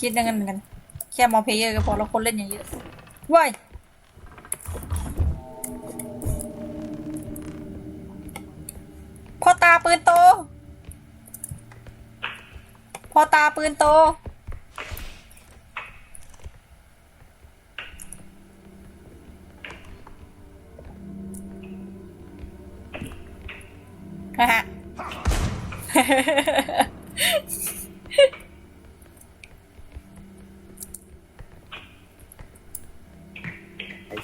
คิดอย่างนั้นเหมือนกัน แค่มองเพลเยอร์ก็พอแล้วคนเล่นอย่างเยอะว้ายพ่อตาปืนโตพ่อตาปืนโตฮ่าฮ่า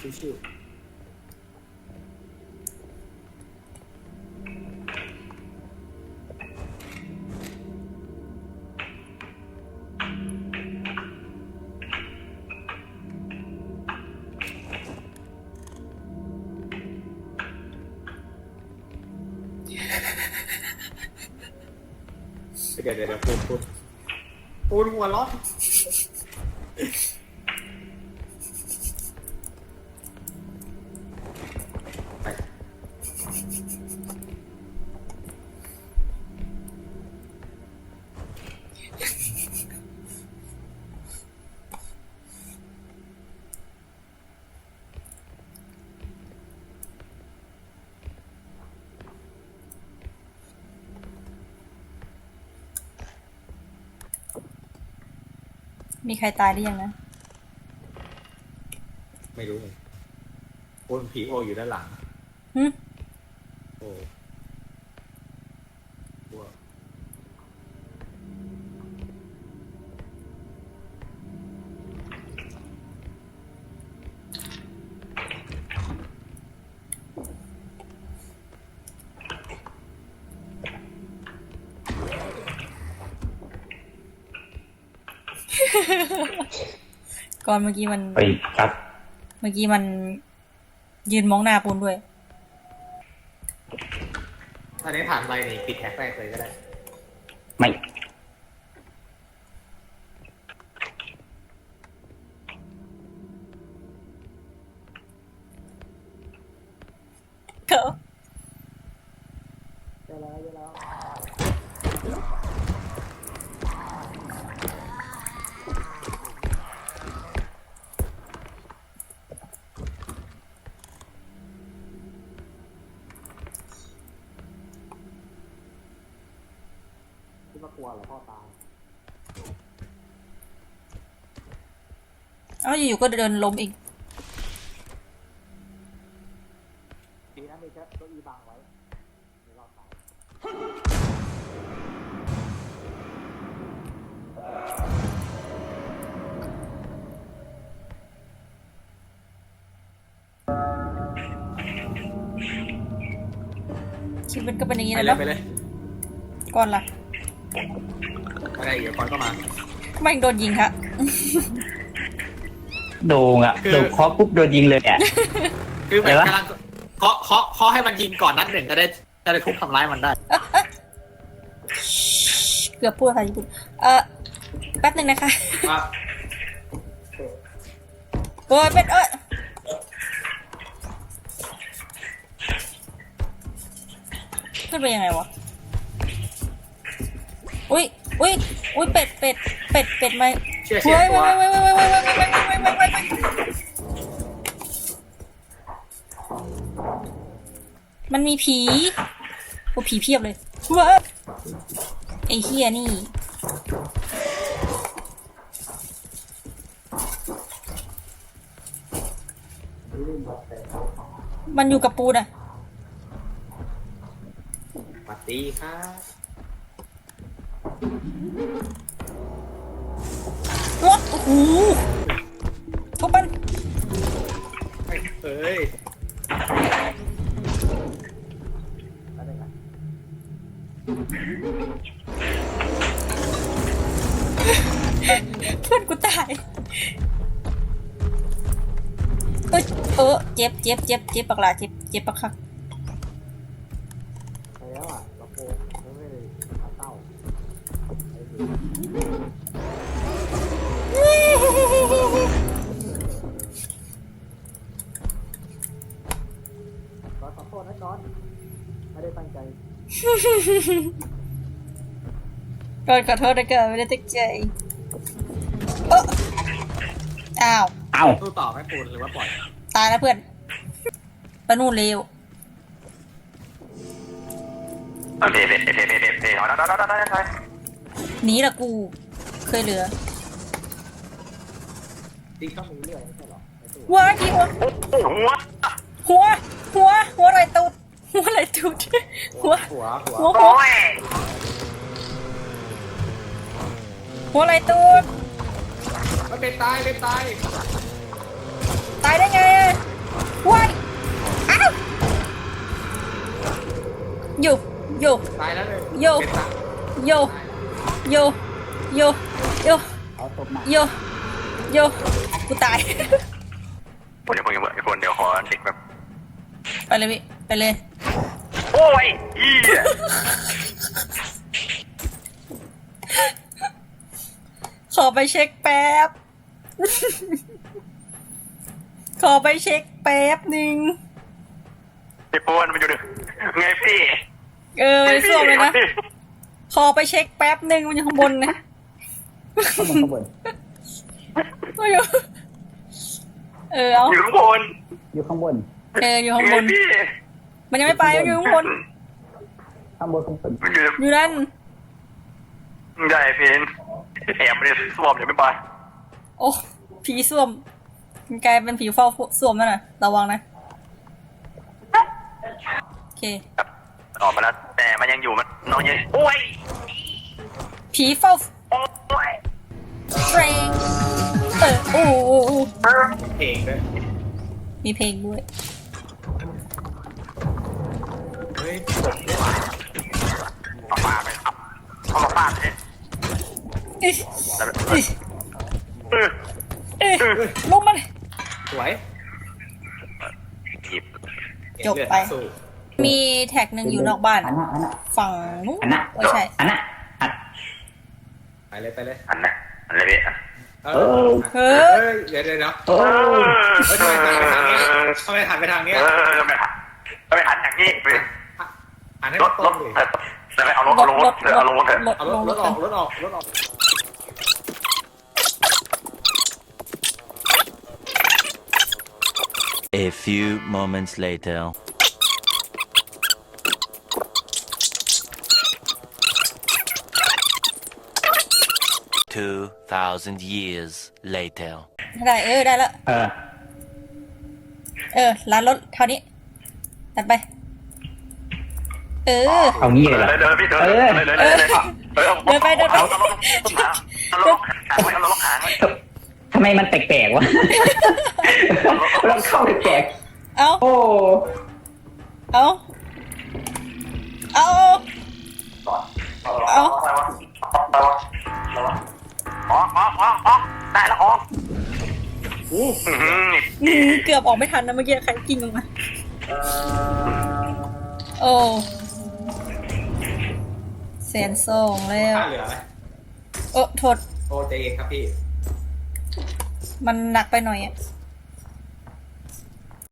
Chuchu. Brincadeira, pô, pô. Por um. มีใครตายหรือยังนะ ไม่รู้เลยปูนผีโออยู่ด้านหลังหึ โอ้บัว ก่อนเมื่อกี้มัน ไปครับเมื่อกี้มัน ยืนมองหน้าปูนด้วยถ้าได้ผ่านไปนี่ปิดแท็กแรกเลยก็ได้ ไม่ เถอะ ที่มากลัวเหรอพ่อตายเอ้าอยู่ๆก็เดินล้มอีก ดีนะมีแค่ตัวอีบังไว้เดี๋ยวเราตายชีวิตก็เป็นอย่างนี้ไปแหละเลยเนาะไปเลย ก่อนล่ะ อะไรเดี๋ยวก่อนก็มาไม่งโดนยิงค่ะโดงอะคือ โดงเคาะปุ๊บโดนยิงเลยเนี่ยคือแบบอะไรวะกำลังเคาะเคาะเคาะให้มันยิงก่อนนัดหนึ่งจะได้จะได้ทุบทำร้ายมันได้ เกือบพูดภาษาญี่ปุ่นเออแป๊บหนึ่งนะคะว่าโอ้ยเป็นเอ้ยขึ้นไปยังไงวะอุ้ย อุ้ยอุ้ยเป็ดเป็ดเป็ดเป็ดไหมเชื่อเชื่อเว้ยตัวเว้ยเว้ยเว้ยเว้ยเว้ยเว้ยเว้ยเว้ยเว้ยเว้ยเว้ยมันมีผีโอ้ผีเพียบเลยเว้ยไอ้เฮียนี่ มันอยู่กับปูน่ะสวัสดีครับ วะโอ้โหทุบมันเฮ้ยเพื่อนกูตายเอ้ยเออเจ็บเจ็บเจ็บเจ็บปากหลาเจ็บเจ็บปากคัก ไปแล้วอะลำโพง ขอโทษนะจอนไม่ได้ตั้งใจโดนขอโทษนะเกิดไม่ได้ตั้งใจอ้าว เอ้าสู้ต่อไหมปูนหรือว่าปล่อย ตายแล้วเพื่อนปะนู่นเร็วเด็ดเด็ดเด็ดเด็ดเด็ดเด็ดเด็ดเอาได้ได้ได้ได้ได้ห นีละกู เคยเหลือจริงต้องมีเรื่อยไม่ใช่หรอไอ้ตู้ว้ายทีหัวหัวหัวหัวหัวอะไรตูดหัวอะไรตูดหัว หัวหัวหัวหัวโอ้ยหัวอะไรตูดมันเป็นตายเป็นตายตายได้ไงอะว้ายอ้าวอยู่อยู่ตายแล้วเลยโยเป็นตายโย โย โย โย เอาตบมาโย โย กูตายคนเดี๋ยวคนเดี๋ยวคนเดี๋ยวขอเด็กแบบ ไปเลยพี่ ไปเลย โอ้ยอีเหี้ยขอไปเช็คแป๊บ ขอไปเช็คแป๊บหนึ่งพี่ปูนมันอยู่ดิไงพี่เออไปส้วมเลยนะ ขอไปเช็คแป๊บหนึ่งมันอยู่ข้างบนนะข้างบนข้างบนไม่อยู่เออเอาอยู่ข้างบนอยู่ข้างบนเอออยู่ข้างไงบน พี่มันยังไม่ไปมันอยู่ข้างบนข้างบนข้างบนมันอยู่อยู่นั่นใหญ่เพนแอบไม่ได้สวมเดี๋ยวไม่ไปโอ้ผีส้วมมันกลายเป็นผีเฝ้าส้วมนั่นน่ะ ระวังนะ โอเคออกมาแล้วแต่ มันยังอยู่มันนอนยังโอ้ยผีเฝ้าโอ้ยเทรนเออโอ้โหโอ้โหเพลงด้วยมีเพลงด้วยเฮ้ยจบด้วยว่ะเอามาไปครับเอามาฟาดเลยอิ๊ะเออเอ๊ะลงมาเลยสวยจีบจบไปเลือดสู้ มีแท็กหนึ่งอยู่นอกบ้านอันน่ะอันน่ะฝั่งนู้นอันน่ะไม่ใช่ อันน่ะอันไปเลยไปเลยอันน่ะอันเลยพี่เอเอออเฮ้ยเดี๋ยวเดี๋ยวเดี๋ยวโอ้เฮ้ยทำไมหันไปทางนี้ทำไมหันไปทางเอเนี้ยอไม่หันไม่หันอย่างนี้หันให้รมันถตรรถงดิแต่ไม่เอารถเอาลงรถเอาลงรถเถอะรถเอาลรงถรรถถอกัอนกรถออกรถออก A few moments later. Two thousand years later. ได้เออได้แล้ว เออ เออร้านรถเท่านี้ตัดไป เออ เอางี้เลยเหรอ เดินพี่เดินเลยเลยเลยเลยเออเอาเอาเอาเอาล็อกหางไว้เอาล็อกหางไว้ทำไมมันแปลกๆวะ เราเข้าแปลกเอาๆโอ้ เอาเอา เกือบออกไม่ทันนะเมื่อกี้ใครกิ้งลงมาโอ้แสนสองแล้วถ้าเหลือไหมโอ้โทษโอ้ใจเย็นครับพี่ มันหนักไปหน่อยอะ